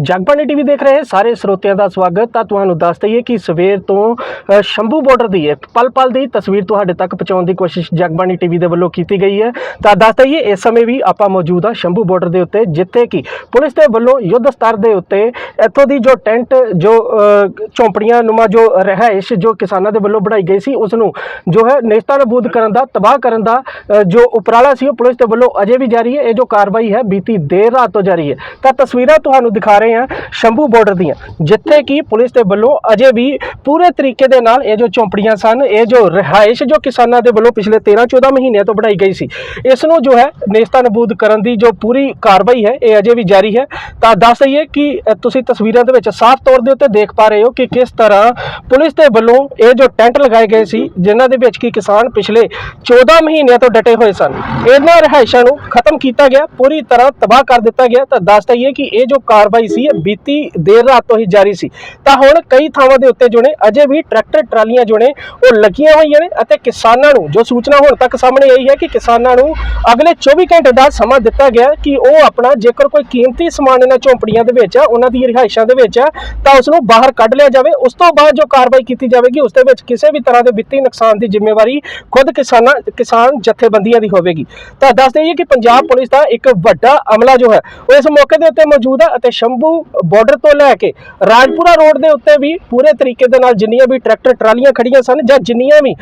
Jagbani TV ਦੇਖ ਰਹੇ ਸਾਰੇ ਸਰੋਤਿਆਂ ਦਾ ਸਵਾਗਤ। ਤਾਂ ਤੁਹਾਨੂੰ ਦੱਸ ਦਈਏ ਕਿ ਸਵੇਰ ਤੋਂ ਸ਼ੰਭੂ ਬਾਰਡਰ ਦੀ ਇੱਕ ਪਲ-ਪਲ ਦੀ ਤਸਵੀਰ ਤੁਹਾਡੇ ਤੱਕ ਪਹੁੰਚਾਉਣ ਦੀ ਕੋਸ਼ਿਸ਼ ਜਗਬਾਣੀ ਟੀਵੀ ਦੇ ਵੱਲੋਂ ਕੀਤੀ ਗਈ ਹੈ। ਤਾਂ ਦੱਸ ਦਈਏ, ਇਸ ਸਮੇਂ ਵੀ ਆਪਾਂ ਮੌਜੂਦ ਆ ਸ਼ੰਭੂ ਬਾਰਡਰ ਦੇ ਉੱਤੇ, ਜਿੱਥੇ ਕਿ ਪੁਲਿਸ ਦੇ ਵੱਲੋਂ ਯੁੱਧ ਸਤਰ ਦੇ ਉੱਤੇ ਇੱਥੋਂ ਦੀ ਜੋ ਟੈਂਟ, ਜੋ ਚੌਂਪੜੀਆਂ ਨੁਮਾ ਜੋ ਰਹਿائش ਜੋ ਕਿਸਾਨਾਂ ਦੇ ਵੱਲੋਂ ਬਣਾਈ ਗਈ ਸੀ ਉਸ ਨੂੰ ਜੋ ਹੈ ਨੇਸਤਾਨਬੂਦ ਕਰਨ ਦਾ, ਤਬਾਹ ਕਰਨ ਦਾ ਜੋ ਉਪਰਾਲਾ ਸੀ ਉਹ ਪੁਲਿਸ ਦੇ ਵੱਲੋਂ ਅਜੇ ਵੀ ਜਾਰੀ ਹੈ। ਇਹ ਜੋ ਕਾਰਵਾਈ ਹੈ ਬੀਤੀ ਦੇਰ ਰਾਤ ਤੋਂ ਜਾਰੀ ਹੈ। ਤਾਂ ਤਸਵੀਰਾਂ ਤੁਹਾਨੂੰ ਦਿਖਾ ਰਹੇ ਹਾਂ ਸ਼ੰਭੂ ਬਾਰਡਰ ਦੀਆਂ। ਜਿੱਥੇ ਕਿ ਪੁਲਿਸ ਦੇ ਵੱਲੋਂ ਅਜੇ ਵੀ ਪੂਰੇ ਤਰੀਕੇ ਦੇ ਨਾਲ ਇਹ ਜੋ ਝੌਂਪੜੀਆਂ ਸਨ, ਇਹ ਜੋ ਰਿਹਾਇਸ਼ ਜੋ ਕਿਸਾਨਾਂ ਦੇ ਵੱਲੋਂ ਪਿਛਲੇ 13 14 ਮਹੀਨਿਆਂ ਤੋਂ ਬਣਾਈ ਗਈ ਸੀ, ਇਸ ਨੂੰ ਜੋ ਹੈ ਨੇਸਤਾਨਾਬੂਦ ਕਰਨ ਦੀ ਜੋ ਪੂਰੀ ਕਾਰਵਾਈ ਹੈ, ਇਹ ਅਜੇ ਵੀ ਜਾਰੀ ਹੈ। ਤਾਂ ਦੱਸ ਦਈਏ ਕਿ ਤੁਸੀਂ ਤਸਵੀਰਾਂ ਦੇ ਵਿੱਚ ਸਾਫ਼ ਤੌਰ ਦੇ ਉੱਤੇ ਦੇਖ ਪਾ ਰਹੇ ਹੋ ਕਿ ਕਿਸ ਤਰ੍ਹਾਂ ਪੁਲਿਸ ਦੇ ਵੱਲੋਂ ਇਹ ਜੋ ਟੈਂਟ ਲਗਾਏ ਗਏ ਸੀ, ਜਿਨ੍ਹਾਂ ਦੇ ਵਿੱਚ ਕਿ ਕਿਸਾਨ ਪਿਛਲੇ 14 ਮਹੀਨਿਆਂ ਤੋਂ ਡਟੇ ਹੋਏ ਸਨ। ਇਹਨਾਂ ਰਿਹਾਇਸ਼ਾਂ ਨੂੰ ਖਤਮ ਕੀਤਾ ਗਿਆ, ਪੂਰੀ ਤਰ੍ਹਾਂ ਤਬਾਹ ਕਰ ਦਿੱਤਾ ਗਿਆ। ਤਾਂ ਦੱਸ ਦਈਏ ਕਿ ਇਹ ਜੋ ਕਾਰਵਾਈ ਸੀ ਇਹ ਬੀਤੀ ਦੇਰ ਰਾਤ ਤੋਂ ਹੀ ਜਾਰੀ ਸੀ। ਤਾਂ ਹੁਣ ਕਈ ਥਾਵਾਂ ਦੇ ਉੱਤੇ ਜੋ ਨੇ ਅਜੇ ਵੀ ਟਰੈਕਟਰ, ਟਰਾਲੀਆਂ ਜੋ ਨੇ ਉਹ ਲੱਗੀਆਂ ਹੋਈਆਂ ਨੇ ਅਤੇ ਕਿਸਾਨਾਂ ਨੂੰ, ਜੋ ਸੂਚਨਾ ਹੁਣ ਤੱਕ ਸਾਹਮਣੇ ਆਈ ਹੈ ਕਿ ਕਿਸਾਨਾਂ ਨੂੰ ਅਗਲੇ 24 ਘੰਟੇ ਦਾ ਸਮਾਂ ਦਿੱਤਾ ਗਿਆ ਕਿ ਉਹ ਆਪਣਾ ਜੇਕਰ ਕੋਈ ਕੀਮਤੀ ਸਮਾਨ ਇਹਨਾਂ ਝੌਂਪੜੀਆਂ ਦੇ ਵਿੱਚ ਆ, ਉਹਨਾਂ ਦੀ ਰਿਹਾਇਸ਼ਾਂ ਦੇ ਵਿੱਚ ਆ, ਤਾਂ ਉਸ ਨੂੰ ਬਾਹਰ ਕੱਢ ਲਿਆ ਜਾਵੇ। ਉਸ ਤੋਂ ਬਾਅਦ ਜੋ ਕਾਰਵਾਈ ਕੀਤੀ ਜਾਵੇਗੀ, ਉਸ ਦੇ ਵਿੱਚ ਕਿਸੇ ਵੀ ਤਰ੍ਹਾਂ ਦੇ ਵਿੱਤੀ ਨੁਕਸਾਨ ਦੀ ਜ਼ਿੰਮੇਵਾਰੀ ਖੁਦ ਕਿਸਾਨਾਂ, ਕਿਸਾਨ ਜਥੇਬੰਦੀਆਂ ਦੀ ਹੋਵੇਗੀ। ਤਾਂ ਦੱਸ ਦਈਏ ਕਿ ਪੰਜਾਬ ਪੁਲਿਸ ਦਾ ਇੱਕ ਵੱਡਾ ਅਮਲਾ ਜੋ ਹੈ, ਉਹ ਇਸ ਮੌਕੇ ਦੇ ਉੱਤੇ ਮੌਜੂਦ ਹੈ ਅਤੇ ਸ਼ੰਭੂ ਬਾਰਡਰ ਤੋਂ ਲੈ ਕੇ ਰਾਜਪੁਰਾ ਰੋਡ ਦੇ ਉੱਤੇ ਵੀ ਪੂਰੇ ਤਰੀਕੇ ਦੇ ਨਾਲ ਜਿੰਨੀਆਂ ਵੀ ਟਰੈਕਟਰ ਟਰਾਲੀਆਂ ਖੜੀਆਂ ਸਨ ਜਾਂ ਜਿੰਨੀਆਂ ਵੀ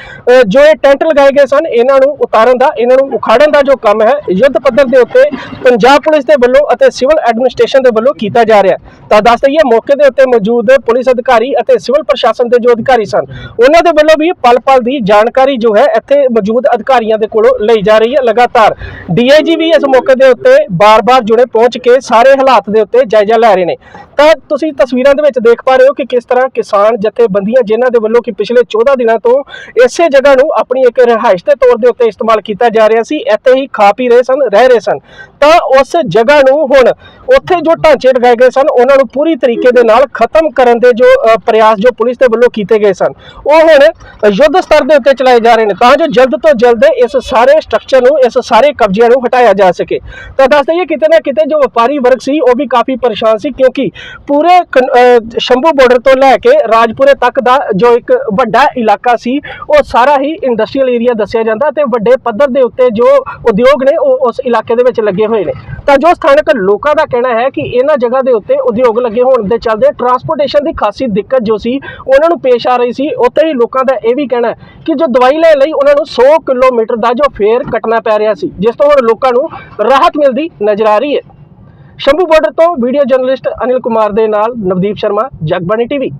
ਜੋ ਇਹ ਟੈਂਟ ਲਗਾਏ ਗਏ ਸਨ, ਇਹਨਾਂ ਨੂੰ ਉਤਾਰਨ ਦਾ, ਇਹਨਾਂ ਨੂੰ ਉਖਾੜਨ ਦਾ ਜੋ ਕੰਮ ਹੈ, ਯੁੱਧ ਪੱਧਰ ਦੇ ਉੱਤੇ ਪੰਜਾਬ ਪੁਲਿਸ ਦੇ ਵੱਲੋਂ ਅਤੇ ਸਿਵਲ ਐਡਮਿਨਿਸਟ੍ਰੇਸ਼ਨ ਦੇ ਵੱਲੋਂ ਕੀਤਾ ਜਾ ਰਿਹਾ ਤਾਂ ਦੱਸ ਦਈਏ, ਮੌਕੇ ਦੇ ਉੱਤੇ ਮੌਜੂਦ ਪੁਲਿਸ ਅਧਿਕਾਰੀ ਅਤੇ ਸਿਵਲ ਪ੍ਰਸ਼ਾਸਨ ਦੇ ਜੋ ਅਧਿਕਾਰੀ ਸਨ, ਉਹਨਾਂ ਦੇ ਵੱਲੋਂ ਵੀ ਪਲ ਪਲ ਦੀ ਜਾਣਕਾਰੀ ਜੋ ਹੈ ਇੱਥੇ ਮੌਜੂਦ ਅਧਿਕਾਰੀਆਂ ਦੇ ਕੋਲੋਂ ਲਈ ਜਾ ਰਹੀ ਹੈ ਲਗਾਤਾਰ। ਡੀਆਈਜੀ ਵੀ ਇਸ ਮੌਕੇ ਦੇ ਉੱਤੇ ਬਾਰ-ਬਾਰ ਜੁੜੇ ਪਹੁੰਚ ਕੇ ਸਾਰੇ ਹਾਲਾਤ ਦੇ ਉੱਤੇ ਜਾਇਜ਼ਾ ਲੈ ਰਹੇ ਨੇ। ਤਾਂ ਤੁਸੀਂ ਤਸਵੀਰਾਂ ਦੇ ਵਿੱਚ ਦੇਖ ਪਾ ਰਹੇ ਹੋ ਕਿ ਕਿਸ ਤਰ੍ਹਾਂ ਕਿਸਾਨ ਜਥੇਬੰਦੀਆਂ ਜਿਨ੍ਹਾਂ ਦੇ ਵੱਲੋਂ ਕਿ ਪਿਛਲੇ 14 ਦਿਨਾਂ ਤੋਂ ਇਸੇ ਜਗ੍ਹਾ ਨੂੰ ਆਪਣੀ ਇੱਕ ਰਿਹਾਇਸ਼ ਦੇ ਤੌਰ ਦੇ ਉੱਤੇ ਇਸਤੇਮਾਲ ਕੀਤਾ ਜਾ ਰਿਹਾ ਸੀ, ਇੱਥੇ ਹੀ ਖਾ ਪੀ ਰਹੇ ਸਨ, ਰਹਿ ਰਹੇ ਸਨ। ਤਾਂ ਉਸ ਜਗ੍ਹਾ ਨੂੰ ਹੁਣ ਉੱਥੇ ਜੋ ਢਾਂਚੇ ਲਗਾਏ ਗਏ ਸਨ, ਉਹਨਾਂ ਨੂੰ ਪੂਰੀ ਤਰੀਕੇ ਦੇ ਨਾਲ ਖਤਮ ਕਰਨ ਦੇ ਜੋ ਪ੍ਰਯਾਸ ਜੋ ਪੁਲਿਸ ਦੇ ਵੱਲੋਂ ਕੀਤੇ ਗਏ ਸਨ, ਉਹ ਹੁਣ ਯੁੱਧ ਸਤਰ ਦੇ ਉੱਤੇ ਚਲਾਏ ਜਾ ਰਹੇ ਨੇ। ਤਾਂ ਜੋ ਜਲਦ ਤੋਂ ਜਲਦ ਇਸ ਸਾਰੇ ਸਟਰਕਚਰ ਨੂੰ, ਇਸ ਸਾਰੇ ਕਬਜ਼ਿਆਂ ਨੂੰ ਹਟਾਇਆ ਜਾ ਸਕੇ। ਤਾਂ ਦੱਸ ਦਈਏ ਕਿਤੇ ਨਾ ਕਿਤੇ ਜੋ ਵਪਾਰੀ ਵਰਗ ਸੀ, ਉਹ ਵੀ ਕਾਫੀ ਪਰੇਸ਼ਾਨ ਸੀ ਕਿਉਂਕਿ ਪੂਰੇ ਸ਼ੰਭੂ ਬਾਰਡਰ ਤੋਂ ਲੈ ਕੇ ਰਾਜਪੁਰੇ ਤੱਕ ਦਾ ਜੋ ਇੱਕ ਵੱਡਾ ਇਲਾਕਾ ਸੀ, ਉਹ ਸਾਰਾ ਹੀ ਇੰਡਸਟਰੀਅਲ ਏਰੀਆ ਦੱਸਿਆ ਜਾਂਦਾ ਤੇ ਵੱਡੇ ਪੱਧਰ ਦੇ ਉੱਤੇ ਜੋ ਉਦਯੋਗ ਨੇ, ਉਹ ਉਸ ਇਲਾਕੇ ਦੇ ਵਿੱਚ ਲੱਗੇ ਹੋਏ ਨੇ। ਤਾਂ ਜੋ ਸਥਾਨਕ ਲੋਕਾਂ ਦਾ ਕਹਿਣਾ ਹੈ ਕਿ ਇਹਨਾਂ ਜਗ੍ਹਾ ਦੇ ਉੱਤੇ ਉਦਯੋਗ ਲੱਗੇ ਹੋਣ ਦੇ ਚੱਲਦੇ ਟਰਾਂਸਪੋਰਟੇਸ਼ਨ ਦੀ ਖਾਸੀ ਦਿੱਕਤ ਜੋ ਸੀ, ਉਹਨਾਂ ਨੂੰ ਪੇਸ਼ ਆ ਰਹੀ ਸੀ। ਉੱਥੇ ਹੀ ਲੋਕਾਂ ਦਾ ਇਹ ਵੀ ਕਹਿਣਾ ਕਿ ਜੋ ਦਵਾਈ ਲੈਣ ਲਈ ਉਹਨਾਂ ਨੂੰ 100 ਕਿਲੋਮੀਟਰ ਦਾ ਜੋ ਫੇਰ ਕੱਟਣਾ ਪੈ ਰਿਹਾ ਸੀ, ਜਿਸ ਤੋਂ ਹੁਣ ਲੋਕਾਂ ਨੂੰ ਰਾਹਤ ਮਿਲਦੀ ਨਜ਼ਰ ਆ ਰਹੀ ਹੈ। ਸ਼ੰਭੂ ਬਾਰਡਰ ਤੋਂ ਵੀਡੀਓ ਜਰਨਲਿਸਟ ਅਨਿਲ ਕੁਮਾਰ ਦੇ ਨਾਲ ਨਵਦੀਪ ਸ਼ਰਮਾ ਜਗਬਾਣੀ ਟੀਵੀ।